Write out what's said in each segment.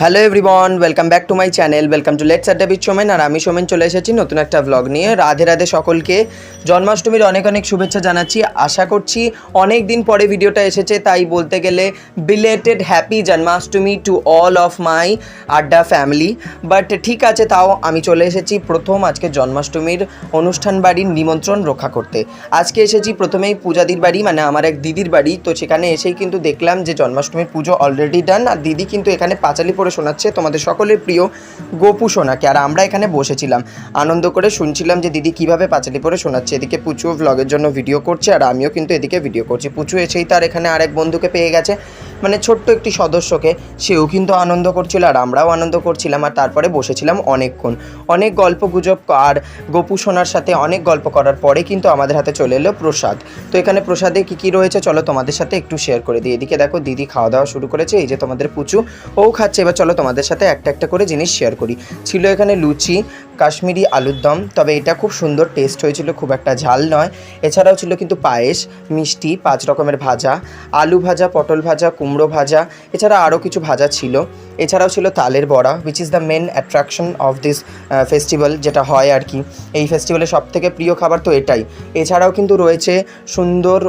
Hello everyone welcome back to my channel welcome to let's adda beach Somen আর আমি সোমেন চলে এসেছি নতুন একটা ব্লগ নিয়ে। রাধে রাধে সকলকে জন্মাষ্টমীর অনেক অনেক শুভেচ্ছা জানাচ্ছি। আশা করছি অনেক দিন পরে ভিডিওটা এসেছে, তাই বলতে গেলে belated happy Janmashtami to all of my adda family but ঠিক আছে, তাও আমি চলে এসেছি প্রথম আজকে জন্মাষ্টমীর অনুষ্ঠান বাড়ির নিমন্ত্রণ রক্ষা করতে। আজকে এসেছি প্রথমেই পূজাদির বাড়ি মানে আমার এক দিদির বাড়ি। তো সেখানে এসেই কিন্তু দেখলাম যে জন্মাষ্টমীর পুজো অলরেডি ডান আর দিদি কিন্তু এখানে পাঁচালি পরে শোনাচ্ছে তোমাদের সকলের প্রিয় গোপু সোনাকে, আর আমরা এখানে বসেছিলাম। আনন্দ করে শুনছিলাম যে দিদি কীভাবে পাঁচালি পরে শোনাচ্ছে। এদিকে পুচু ভ্লগের জন্য ভিডিও করছে, আর আমিও কিন্তু এদিকে ভিডিও করছি। পুচু এসেই তার এখানে আরেক বন্ধুকে পেয়ে গেছে। মানে ছোট্ট একটি সদস্যকে, সেও কিন্তু আনন্দ করছিল আর আমরাও আনন্দ করছিলাম আর তারপরে বসেছিলাম অনেকক্ষণ। অনেক গল্প গুজব আর গোপু সোনার সাথে অনেক গল্প করার পরে কিন্তু আমাদের হাতে চলে এলো প্রসাদ। তো এখানে প্রসাদে কী কী রয়েছে চলো তোমাদের সাথে একটু শেয়ার করে দিই। এদিকে দেখো দিদি খাওয়া দাওয়া শুরু করেছে, এই যে তোমাদের পুচু ও খাচ্ছে। এবার চলো তোমাদের সাথে একটা একটা করে জিনিস শেয়ার করি। ছিল এখানে লুচি, কাশ্মীরি আলুর দম, তবে এটা খুব সুন্দর টেস্ট হয়েছিল, খুব একটা ঝাল নয়। এছাড়াও ছিল কিন্তু পায়েস, মিষ্টি, পাঁচ রকমের ভাজা, আলু ভাজা, পটল ভাজা, কুমড়ো ভাজা, এছাড়া আরও কিছু ভাজা ছিল। এছাড়াও ছিল তালের বড়া which is the main attraction of this festival যেটা হয় আর কি। এই ফেস্টিভ্যালের সবথেকে প্রিয় খাবার তো এটাই। এছাড়াও কিন্তু রয়েছে সুন্দর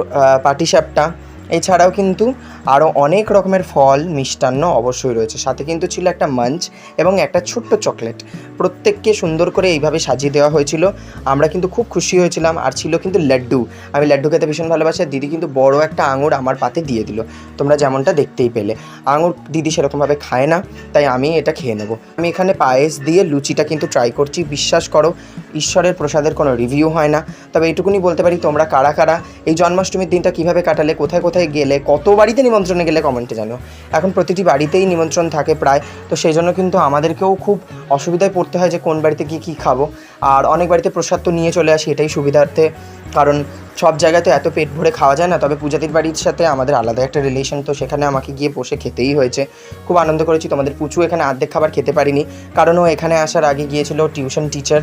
পাটিসাপটা এছাড়াও কিন্তু আরও অনেক রকমের ফল, মিষ্টান্ন অবশ্যই রয়েছে। সাথে কিন্তু ছিল একটা মাঞ্চ এবং একটা ছোট্ট চকলেট। প্রত্যেককে সুন্দর করে এইভাবে সাজিয়ে দেওয়া হয়েছিল। আমরা কিন্তু খুব খুশি হয়েছিলাম। আর ছিল কিন্তু লাড্ডু। আমি লাড্ডু খেতে ভীষণ ভালোবাসি। আর দিদি কিন্তু বড় একটা আঙুর আমার পাতে দিয়ে দিল। তোমরা যেমনটা দেখতেই পেলে। আঙুর দিদি সেরকমভাবে খায় না, তাই আমি এটা খেয়ে নেব। আমি এখানে পায়েস দিয়ে লুচিটা কিন্তু ট্রাই করছি। বিশ্বাস করো, ঈশ্বরের প্রসাদের কোনো রিভিউ হয় না। তবে এটুকুনি বলতে পারি, তোমরা কারা কারা এই জন্মাষ্টমীর দিনটা কীভাবে কাটালে, কোথায় কোথায় গেলে, কত বাড়িতে নিমন্ত্রণে গেলে কমেন্টে জানো। এখন প্রতিটি বাড়িতেই নিমন্ত্রণ থাকে প্রায়। তো সেই জন্য কিন্তু আমাদেরকেও খুব অসুবিধায় পড়তে হয় যে কোন বাড়িতে গিয়ে কী খাব। আর অনেক বাড়িতে প্রসাদ তো নিয়ে চলে আসি, এটাই সুবিধার্থে। কারণ সব জায়গায় তো এত পেট ভরে খাওয়া যায় না, তবে পূজাতির বাড়ির সাথে আমাদের আলাদা একটা রিলেশন তো সেখানে আমাকে গিয়ে বসে খেতেই হয়েছে। খুব আনন্দ করেছি, তোমাদের পুচু এখানে আর্ধেক খাবার খেতে পারিনি, কারণ ও এখানে আসার আগে গিয়েছিল টিউশন টিচার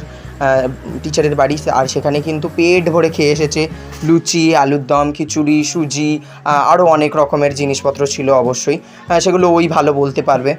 টিচারের বাড়ি, আর সেখানে কিন্তু পেট ভরে খেয়ে এসেছে। লুচি, আলুর দম, খিচুড়ি, সুজি আরও অনেক রকমের জিনিসপত্র ছিল অবশ্যই সেগুলো ওই ভালো বলতে পারবে।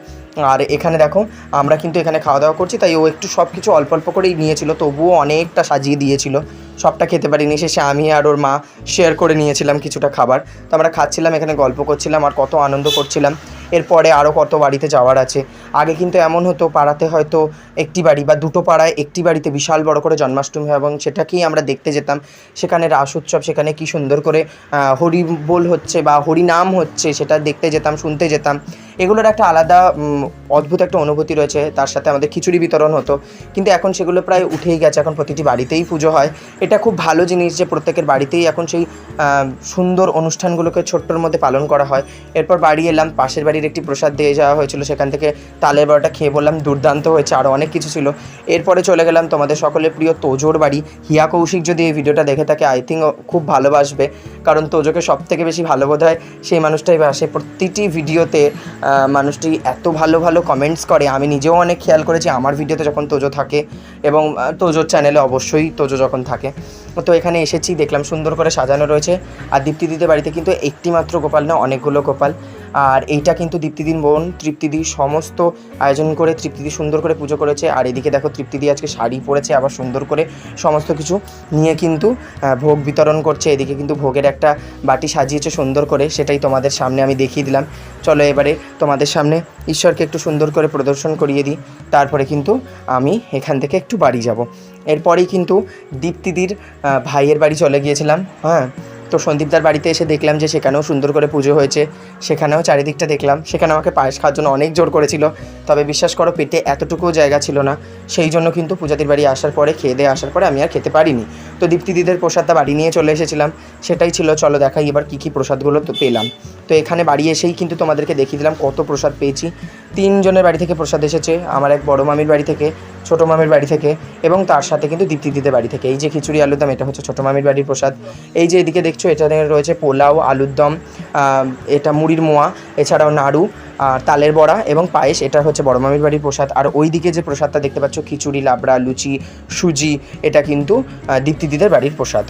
আর এখানে দেখো, আমরা কিন্তু এখানে খাওয়া দাওয়া করছি, তাই ও একটু সব কিছু অল্প অল্প করেই নিয়েছিল, তবুও অনেকটা সাজিয়ে দিয়েছিল। সবটা খেতে পারিনি, শেষে আমি আর ওর মা শেয়ার করে নিয়েছিলাম কিছুটা খাবার। তো আমরা খাচ্ছিলাম, এখানে গল্প করছিলাম আর কত আনন্দ করছিলাম। এরপরে আরও কত বাড়িতে যাওয়ার আছে। আগে কিন্তু এমন হতো, পাড়াতে হয়তো একটি বাড়ি বা দুটো পাড়ায় একটি বাড়িতে বিশাল বড় করে জন্মাষ্টমী হয় এবং সেটাকেই আমরা দেখতে যেতাম। সেখানে রাস উৎসব, সেখানে কি সুন্দর করে হরি বল হচ্ছে বা হরি নাম হচ্ছে সেটা দেখতে যেতাম, শুনতে যেতাম। এগুলোর একটা আলাদা অদ্ভুত একটা অনুভূতি রয়েছে। তার সাথে আমাদের খিচুড়ি বিতরণ হতো। কিন্তু এখন সেগুলো প্রায় উঠেই গেছে, এখন প্রতিটি বাড়িতেই পুজো হয়। এটা খুব ভালো জিনিস যে প্রত্যেকের বাড়িতেই এখন সেই সুন্দর অনুষ্ঠানগুলোকে ছোট্টর মধ্যে পালন করা হয়। এরপর বাড়ি এলাম, পাশের বাড়ির একটি প্রসাদ দিয়ে যাওয়া হয়েছিল, সেখান থেকে তালের বড়াটা খেয়ে বললাম, দুর্দান্ত হয়েছে আরও অনেক কিছু ছিল। এরপরে চলে গেলাম তোমাদের সকলের প্রিয় তোজোর বাড়ি। হিয়া কৌশিক যদি এই ভিডিওটা দেখে থাকে আই থিঙ্ক খুব ভালোবাসবে, কারণ তোজোকে সব থেকে বেশি ভালো বোধ হয় সেই মানুষটাই বাসে প্রতিটি ভিডিওতে মানুষটি এত ভালো ভালো কমেন্টস করে। আমি নিজেও অনেক খেয়াল করেছি, আমার ভিডিওতে যখন তোজো থাকে এবং তোজোর চ্যানেলে অবশ্যই তোজো যখন থাকে। তো এখানে এসেছি, দেখলাম সুন্দর করে সাজানো রয়েছে। আর দীপ্তি দিদির বাড়িতে কিন্তু একটি মাত্র গোপাল না, অনেকগুলো গোপাল। আর এইটা কিন্তু দীপ্তিদিন বোন, তৃপ্তিদি সমস্ত আয়োজন করে, তৃপ্তিদি সুন্দর করে পুজো করেছে। আর এদিকে দেখো, তৃপ্তিদি আজকে শাড়ি পরেছে, আবার সুন্দর করে সমস্ত কিছু নিয়ে কিন্তু ভোগ বিতরণ করছে। এদিকে কিন্তু ভোগের একটা বাটি সাজিয়েছে সুন্দর করে, সেটাই তোমাদের সামনে আমি দেখিয়ে দিলাম। চলো এবারে তোমাদের সামনে ঈশ্বরকে একটু সুন্দর করে প্রদর্শন করিয়ে দিই। তারপরে কিন্তু আমি এখান থেকে একটু বাড়ি যাব। এরপরেই কিন্তু দীপ্তিদির ভাইয়ের বাড়ি চলে গিয়েছিলাম। হ্যাঁ তো সন্দীপদার বাড়িতে এসে দেখলাম যে সেখানেও সুন্দর করে পুজো হয়েছে, সেখানেও চারিদিকটা দেখলাম, সেখানে আমাকে পায়েস খাওয়ার জন্য অনেক জোর করেছিল, তবে বিশ্বাস করো পেটে এতটুকুও জায়গা ছিল না, সেই জন্য কিন্তু পূজাতির বাড়ি আসার পরে, খেয়ে দিয়ে আসার পরে আমি আর খেতে পারিনি। তো দীপ্তিদিদের প্রসাদটা বাড়ি নিয়ে চলে এসেছিলাম, সেটাই ছিল, চলো দেখাই এবার কী কী প্রসাদগুলো তো পেলাম। তো এখানে বাড়ি এসেই কিন্তু তোমাদেরকে দেখিয়ে দিলাম কত প্রসাদ পেয়েছি, তিনজনের বাড়ি থেকে প্রসাদ এসেছে, আমার এক বড় মামির বাড়ি থেকে ছোটো মামির বাড়ি থেকে এবং তার সাথে কিন্তু দীপ্তিদিদের বাড়ি থেকে। এই যে খিচুড়ি আলুর দম, এটা হচ্ছে ছোটো মামির বাড়ির প্রসাদ। এই যে এদিকে দেখছ, এটা রয়েছে পোলাও, আলুর দম এটা মুড়ির মোয়া, এছাড়াও নাড়ু, আর তালের বড়া এবং পায়েস, এটা হচ্ছে বড় মামির বাড়ির প্রসাদ। আর ওই দিকে যে প্রসাদটা দেখতে পাচ্ছ, খিচুড়ি, লাবড়া, লুচি, সুজি, এটা কিন্তু দীপ্তিদিদের বাড়ির প্রসাদ।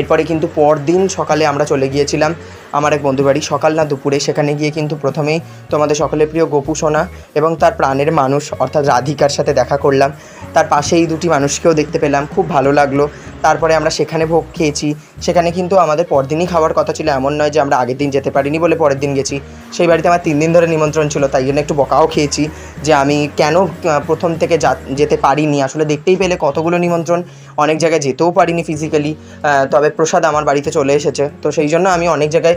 এরপরে কিন্তু পরদিন সকালে আমরা চলে গিয়েছিলাম আমার এক বন্ধু বাড়ি। সকাল না দুপুরে সেখানে গিয়ে কিন্তু প্রথমেই তোমাদের সকলের প্রিয় গোপু সোনা এবং তার প্রাণের মানুষ অর্থাৎ রাধিকার সাথে দেখা করলাম। তার পাশেই দুটি মানুষকেও দেখতে পেলাম, খুব ভালো লাগল। তারপরে আমরা সেখানে ভোগ খেয়েছি। সেখানে কিন্তু আমাদের পরদিনই খাওয়ার কথা ছিল, এমন নয় যে আমরা আগের দিন যেতে পারিনি বলে পরের দিন গেছি। সেই বাড়িতে আমার তিন দিন ধরে নিমন্ত্রণ ছিল, তাই জন্য একটু বকাও খেয়েছি যে আমি কেন প্রথম থেকে যেতে পারিনি। আসলে দেখতেই পেলে কতগুলো নিমন্ত্রণ, অনেক জায়গায় যেতেও পারিনি ফিজিক্যালি তবে প্রসাদ আমার বাড়িতে চলে এসেছে। তো সেই জন্য আমি অনেক জায়গায়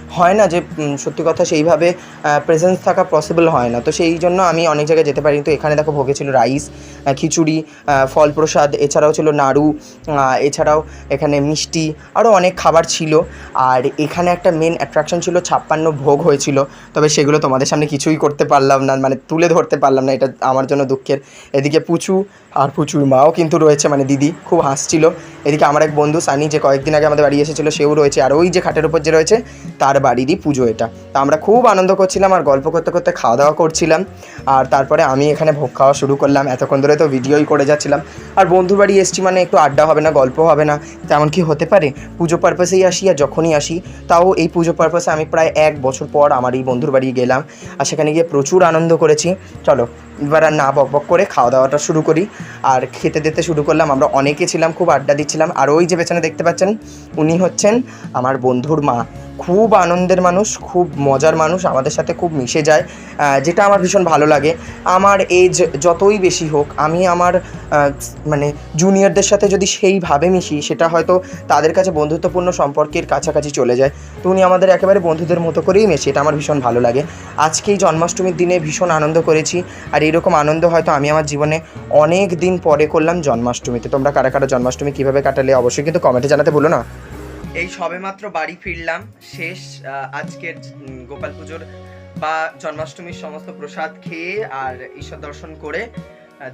হয় না যে সত্যি কথা সেইভাবে প্রেজেন্স থাকা পসিবল হয় না। তো সেই জন্য আমি অনেক জায়গায় যেতে পারিনি তো এখানে দেখো ভোগে ছিল রাইস খিচুড়ি ফল প্রসাদ, এছাড়াও ছিল নাড়ু এছাড়াও এখানে মিষ্টি আরও অনেক খাবার ছিল। আর এখানে একটা মেন অ্যাট্রাকশন ছিল, ছাপ্পান্ন ভোগ হয়েছিল। তবে সেগুলো তোমাদের সামনে কিছুই করতে পারলাম না মানে তুলে ধরতে পারলাম না। এটা আমার জন্য দুঃখের। এদিকে পুচু আর পুচুর মাও কিন্তু রয়েছে মানে দিদি খুব হাসছিল। এদিকে আমার এক বন্ধু সানি, যে কয়েকদিন আগে আমাদের বাড়ি এসেছিল, সেও রয়েছে। আর ওই যে খাটের উপর যে রয়েছে, তার বাড়িরই পুজো এটা। তো আমরা খুব আনন্দ করছিলাম আর গল্প করতে করতে খাওয়া দাওয়া করছিলাম। আর তারপরে আমি এখানে ভোগ খাওয়া শুরু করলাম। এতক্ষণ ধরে তো ভিডিওই করে যাচ্ছিলাম। আর বন্ধুর বাড়ি এসছি মানে একটু আড্ডা হবে না গল্প হবে না। তেমন কি হতে পারে? পুজো পারপাসেই আসি আর যখনই আসি, তাও এই পুজো পারপাসে আমি প্রায় এক বছর পর আমার এই বন্ধুর বাড়ি গেলাম। আর সেখানে গিয়ে প্রচুর আনন্দ করেছি। চলো, এবার আর না বক বক করে খাওয়া দাওয়াটা শুরু করি। আর খেতে দিতে শুরু করলাম। আমরা অনেকে ছিলাম, খুব আড্ডা দিচ্ছিলাম। আর ওই যে পেছনে দেখতে পাচ্ছেন, উনি হচ্ছেন আমার বন্ধুর মা। খুব আনন্দের মানুষ, খুব মজার মানুষ, আমাদের সাথে খুব মিশে যায় যেটা আমার ভীষণ ভালো লাগে। আমার এজ যতই বেশি হোক, আমি আমার মানে জুনিয়রদের সাথে যদি সেইভাবে মিশি, সেটা হয়তো তাদের কাছে বন্ধুত্বপূর্ণ সম্পর্কের কাছাকাছি চলে যায়। তো উনি আমাদের একেবারে বন্ধুদের মতো করেই মেশে, এটা আমার ভীষণ ভালো লাগে। আজকে এই জন্মাষ্টমীর দিনে ভীষণ আনন্দ করেছি, আর এরকম আনন্দ হয়তো আমি আমার জীবনে অনেক দিন পরে করলাম জন্মাষ্টমীতে। তোমরা কারা কারা জন্মাষ্টমী কীভাবে কাটালে, অবশ্যই কিন্তু কমেন্টে জানাতে ভুলো না। এই সবেমাত্র বাড়ি ফিরলাম। শেষ আজকের গোপাল পুজোর বা জন্মাষ্টমীর সমস্ত প্রসাদ খেয়ে আর ঈশ্বর দর্শন করে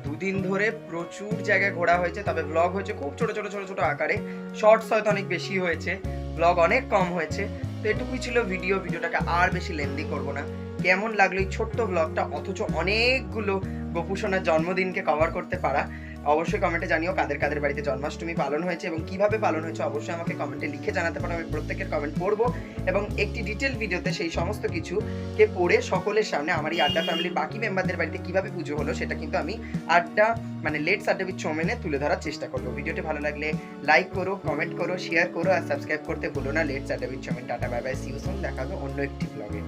দুদিন ধরে প্রচুর জায়গায় ঘোরা হয়েছে। তবে ব্লগ হয়েছে খুব ছোট ছোট ছোট ছোট আকারে। শর্টস হয়তো অনেক বেশি হয়েছে। ব্লগ অনেক কম হয়েছে। তো এটুকুই ছিল ভিডিও ভিডিওটাকে আর বেশি লেন্দি করব না। কেমন লাগল এই ছোট্ট ব্লগটা অথচ অনেকগুলো গোপুসোনার জন্মদিনকে কভার করতে পারা। অবশ্যই কমেন্টে জানিও কাদের কাদের বাড়িতে জন্মাষ্টমী পালন হয়েছে এবং কীভাবে পালন হয়েছে। অবশ্যই আমাকে কমেন্টে লিখে জানাতে পারো, আমি প্রত্যেকের কমেন্ট পড়ব এবং একটি ডিটেল ভিডিওতে সেই সমস্ত কিছুকে পড়ে সকলের সামনে আমার এই আড্ডা ফ্যামিলির বাকি মেম্বারদের বাড়িতে কীভাবে পুজো হলো সেটা কিন্তু আমি আড্ডা মানে লেটস আড্ডা বিচ চোমেনে তুলে ধরার চেষ্টা করব। ভিডিওটি ভালো লাগলে লাইক করো কমেন্ট করো শেয়ার করো আর সাবস্ক্রাইব করতে ভুলো না। লেটস আড্ডা বিচ চোমেন টাটা বাই বাই সিউ দেখা অন্য একটি ব্লগে